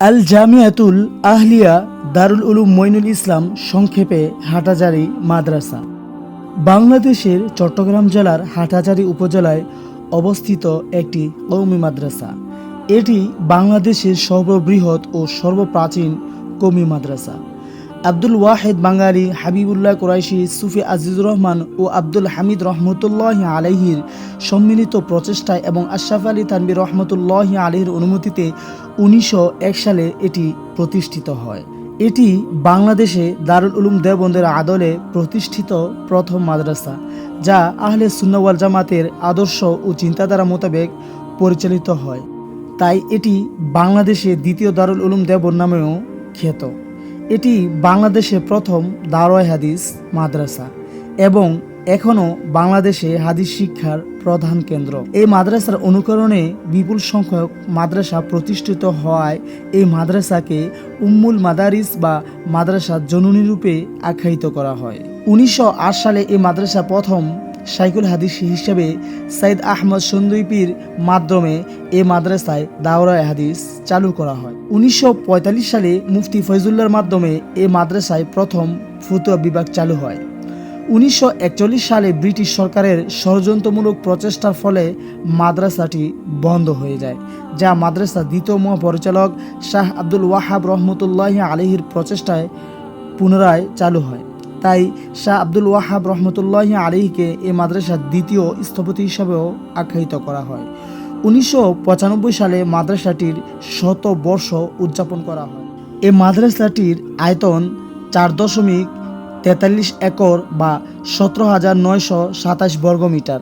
আল জামিয়াতুল আহলিয়া দারুল উলুম মইনুল ইসলাম সংক্ষেপে হাটাজারি মাদ্রাসা। বাংলাদেশের চট্টগ্রাম জেলার হাটাজারি উপজেলায় অবস্থিত একটি কৌমি মাদ্রাসা। এটি বাংলাদেশের সর্ববৃহৎ ও সর্বপ্রাচীন কৌমি মাদ্রাসা। আব্দুল ওয়াহেদ বাঙালি, হাবিবুল্লাহ কোরাইশি, সুফি আজিজুর রহমান ও আব্দুল হামিদ রহমতুল্লাহ আলহির সম্মিলিত প্রচেষ্টায় এবং আশরাফ আলী তানবির রহমতুল্লাহ আলহির অনুমতিতে উনিশশো এক সালে এটি প্রতিষ্ঠিত হয়। এটি বাংলাদেশে দারুল উলুম দেবন্দের আদলে প্রতিষ্ঠিত প্রথম মাদ্রাসা, যা আহলে সুন্নওয়াল জামাতের আদর্শ ও চিন্তাধারা মোতাবেক পরিচালিত হয়। তাই এটি বাংলাদেশে দ্বিতীয় দারুল উলুম দেবন নামেও খ্যাত। এটি বাংলাদেশে প্রথম দারোয় হাদিস মাদ্রাসা এবং এখনও বাংলাদেশে হাদিস শিক্ষার প্রধান কেন্দ্র। এই মাদ্রাসার অনুকরণে বিপুল সংখ্যক মাদ্রাসা প্রতিষ্ঠিত হওয়ায় এই মাদ্রাসাকে উম্মুল মাদারিস বা মাদ্রাসা জননী রূপে আখ্যায়িত করা হয়। উনিশশো আট সালে এই মাদ্রাসা প্রথম সাইকুল হাদিস হিসেবে সাইদ আহমদ সন্দীপীর মাধ্যমে এ মাদ্রাসায় দাওরায় হাদিস চালু করা হয়। উনিশশো পঁয়তাল্লিশ সালে মুফতি ফয়জুল্লাহর মাধ্যমে এ মাদ্রাসায় প্রথম ফতুয়া বিভাগ চালু হয়। উনিশশো একচল্লিশ সালে ব্রিটিশ সরকারের ষড়যন্ত্রমূলক প্রচেষ্টার ফলে মাদ্রাসাটি বন্ধ হয়ে যায়, যা মাদ্রাসা দ্বিতীয় মহাপরিচালক শাহ আব্দুল ওয়াহাব রহমতুল্লাহ আলহির প্রচেষ্টায় পুনরায় চালু হয়। তাই শাহ আব্দুল ওয়াহাব রহমতুল্লাহ আলীকে এই মাদ্রাসার দ্বিতীয় স্থপতি হিসাবেও আখ্যায়িত করা হয়। উনিশশো পঁচানব্বই সালে মাদ্রাসাটির শত বর্ষ উদযাপন করা হয়। এই মাদ্রাসাটির আয়তন চার দশমিক তেতাল্লিশ একর বা সতেরো হাজার নয়শো সাতাশ বর্গমিটার।